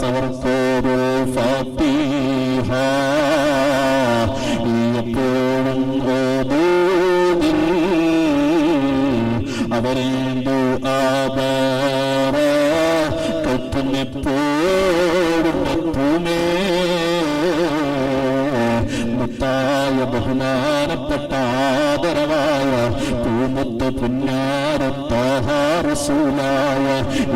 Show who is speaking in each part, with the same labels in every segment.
Speaker 1: സവർക്കോരുൾ ഫാത്തിഹ. എപ്പോഴും ഓതൂതിൽ അവരേണ്ടു ആധാര? കത്തുമെപ്പോഴും എത്തുമേ മുത്തായ ബഹുമാനപ്പെട്ട ആദരവായ പൂമുത്ത് പുന്നാരത്താഹാറസൂലായ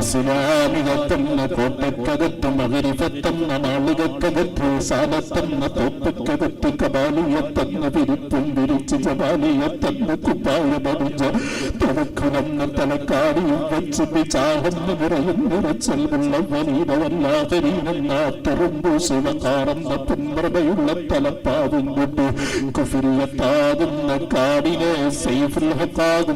Speaker 1: ഇസ്ലാമിക തന്ന കോട്ടക്കകത്ത് മകരിഫത്തെന്ന നാളുകക്കകത്ത് സാലത്തെന്ന തോപ്പക്കകത്ത് കബാലിയത്തെന്ന വിരുപ്പും വിരിച്ച് ജബാലിയത്തെന്ന കുപ്പായ പതിഞ്ച തലക്കുലന്ന തലക്കാടിയും വെച്ച് വിചാഹെന്ന് നിറയുന്ന നിറച്ചൽവുള്ള വലീനവല്ലാതരീനെന്ന തെറുമ്പു ശിവകാറെന്ന പിന്മൃതയുള്ള തലപ്പാവും കൊണ്ട് കുഫിരിയത്താകുന്ന കാടിനെ സൈഫുൽ ഹത്താകുന്ന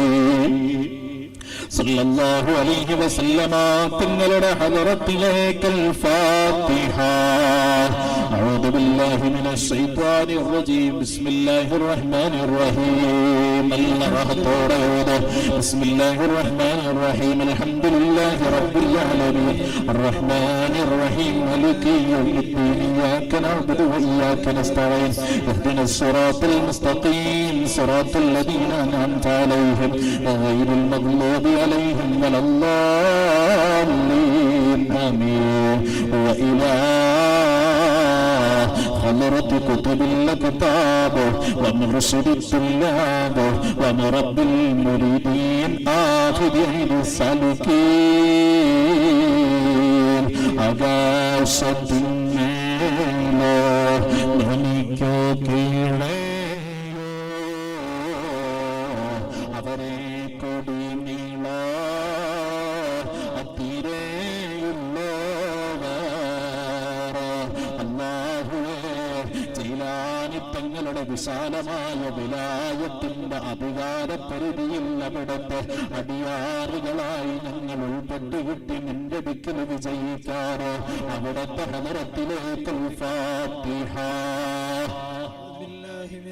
Speaker 1: സല്ലല്ലാഹു അലൈഹി വസല്ലമ തങ്ങളുടെ ഹദറത്തിലേക്കൽ ഫാത്തിഹ أعوذ بالله من الشيطان الرجيم بسم الله الرحمن الرحيم الله طوره بسم الله الرحمن الرحيم الحمد لله رب العالمين الرحمن الرحيم مالك يوم الدين إياك نعبد وإياك نستعين اهدنا الصراط المستقيم صراط الذين أنعمت عليهم غير المغلوب عليهم ولا الضالين. آمين. وإلى خلرت كتب الأكتاب ومرشد الطلاب ومرب المريدين آخذ عين السالكين. أبا صد അവരെ കൊടിനീള തങ്ങളുടെ വിശാലമായ വിലായത്തിന്റെ അധികാര പരിധിയിൽ അവിടത്തെ അടിയാറുകളായി ഞങ്ങൾ ഉൾപ്പെട്ടുവിട്ടി നിന്റെ ദിക്കിൽ വിജയിക്കാറ്. അവിടത്തെ ഹലറത്തിലേക്ക് ഫാത്തിഹ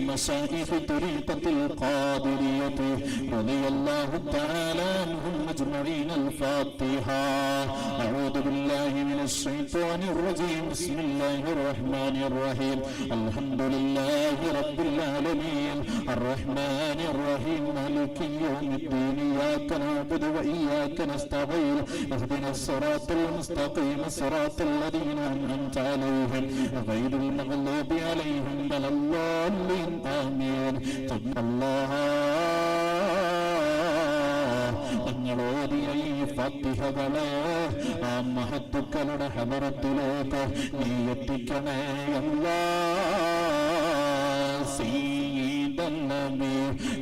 Speaker 1: مشايخ طريقة القادرية. رضي الله تعالى عنهم أجمعين. الفاتحة. أعوذ بالله من الشيطان الرجيم. بسم الله الرحمن الرحيم. الحمد لله رب العالمين. الرحمن الرحيم. مالك يوم الدين. إياك نعبد وإياك نستعين. اهدنا الصراط المستقيم. صراط الذين أنعمت عليهم. غير المغلوب عليهم. ولا الضالين. آمين ثم الله ഞങ്ങളോദിയ ഈ ഫത്തിഹകളെ ആ മഹത്തുക്കളുടെ ഹമറത്തിലേക്ക് നീ എത്തിക്കണേ അല്ലാ സീതൻ നബി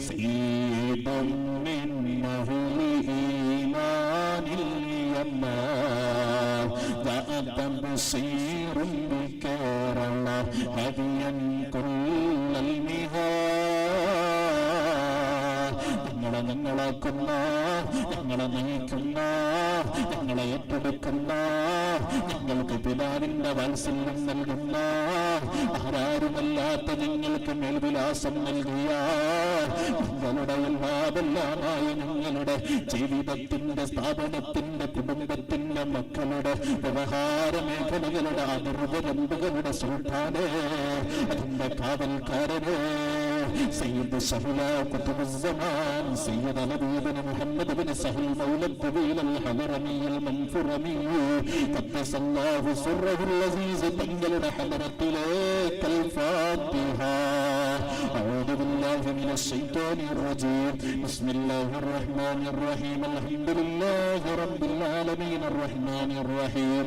Speaker 1: സീതൻ മിൻ അഹ്ലി ഈമാനിൽ യമ്മാൻ ذات بصير بكرم هديا ഞങ്ങളാക്കുന്ന ഞങ്ങളെ നയിക്കുന്ന ഞങ്ങളെ ഏറ്റെടുക്കുന്ന ഞങ്ങൾക്ക് പിതാവിന്റെ വാത്സല്യം നൽകുന്ന. ആരാരുമല്ലാത്ത ഞങ്ങൾക്ക് മേൽവിലാസം നൽകിയ ഞങ്ങളുടെ എല്ലാമെല്ലാമായ ഞങ്ങളുടെ ജീവിതത്തിന്റെ സ്ഥാപനത്തിന്റെ കുടുംബത്തിന്റെ മക്കളുടെ വ്യവഹാര മേഖലകളുടെ അതിർവരമ്പുകളുടെ സുൽത്താനെ അതിന്റെ കാവൽക്കാരനെ. سيد الشهلاء كتب الزمان سيد نبي بن محمد بن سهل مولى الطويل الحضرمي المنفرمي. قدس الله سره العزيز تنجل حضرت إليك الفاتحة. أعوذ بالله من الشيطان الرجيم. بسم الله الرحمن الرحيم. الحمد لله رب العالمين الرحمن الرحيم.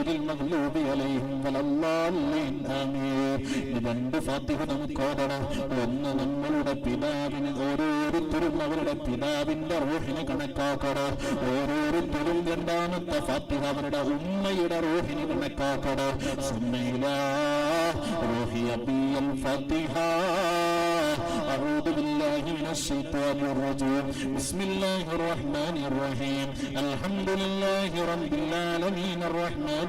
Speaker 1: غير المغلوب عليهم ولا الضالين آمين രണ്ട് ഫാത്തിഹ നമുക്ക് ഓതണം ഒന്ന് നമ്മളുടെ പിതാവിന് ഓരോരുത്തരും അവരുടെ പിതാവിന്റെ റൂഹിന് കണക്കാക്കണം ഓരോരുത്തരും രണ്ടാമത്തെ ഫാത്തിഹ അവരുടെ ഉമ്മയുടെ റൂഹിന് കണക്കാക്കണം സുമ്മയിലാ റൂഹി അബിയൽ ഫാത്തിഹ أعوذ بالله من الشيطان الرجيم بسم الله الرحمن الرحيم الحمد لله رب العالمين الرحمن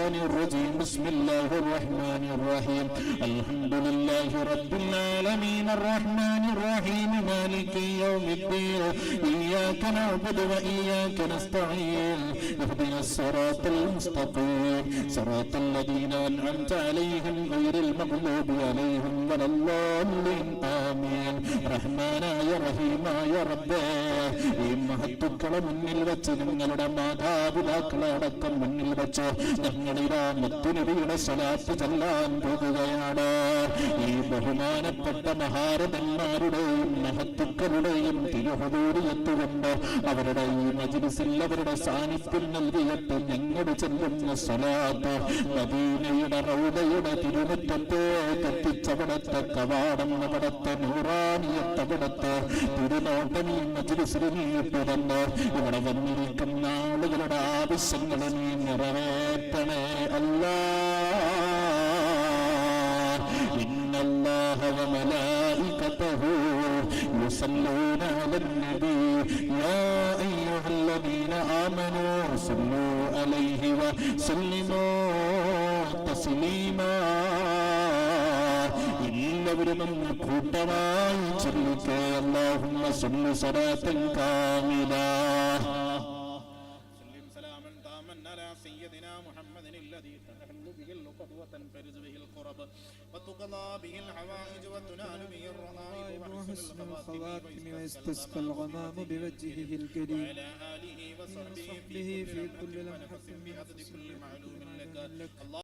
Speaker 1: الشيطان الرجيم بسم الله الرحمن الرحيم الحمد لله رب العالمين الرحمن الرحيم مالك يوم الدين إياك نعبد وإياك نستعين اهدنا الصراط المستقيم صراط الذين أنعمت عليهم غير المغلوب عليهم ولا الضالين آمين റഹ്മാനായ റഹീമായ റബ്ബേ ഈ മഹത്തുക്കളെ മുന്നിൽ വെച്ച് നിങ്ങളുടെ മാതാപിതാക്കളെ അടക്കം മുന്നിൽ വെച്ച് ഞങ്ങളിതാ മുത്തുനബിയുടെ സ്വലാത്ത് ചെല്ലാൻ പോകുകയാണ്. ഈ ബഹുമാനപ്പെട്ട മഹാരഥന്മാരുടെയും മഹത്തുക്കളുടെയും തിരുഹദൂരിയെത്തുകൊണ്ട് അവരുടെ ഈ മജിലിസിൽ അവരുടെ സാന്നിധ്യം നൽകിയിട്ട് ഞങ്ങൾ ചെല്ലുന്ന സ്വലാത്ത് മദീനയുടെ റൗദയുടെ തിരുമുറ്റത്തെ കവാടം അവിടത്തെ നൂറാനിയത്തവിടത്തെ തിരുനോട്ടം ഈ ഇവിടെ വന്നിരിക്കുന്ന ആളുകളുടെ നീ നിറവേറ്റണേ. അല്ലാ إن الله وملائكته يصلون على النبي يا أيها الذين آمنوا صلوا عليه وسلموا تسليما എല്ലാവരും ഒന്ന് കൂട്ടമായി ചൊല്ലിക്കേ അല്ലാഹുമ്മ സല്ലി സലാത്തൻ കാമിലാ
Speaker 2: وتنفرج به القرب. وتقضى به الحوائج وتنال به الرغائب
Speaker 3: وحسن
Speaker 2: وحسن
Speaker 3: الخواتم ويستسقى الغمام بوجهه الكريم.
Speaker 2: وعلى آله وصحبه
Speaker 3: في كل لمحة
Speaker 2: بعدد كل معلوم لك.
Speaker 3: لك
Speaker 2: الله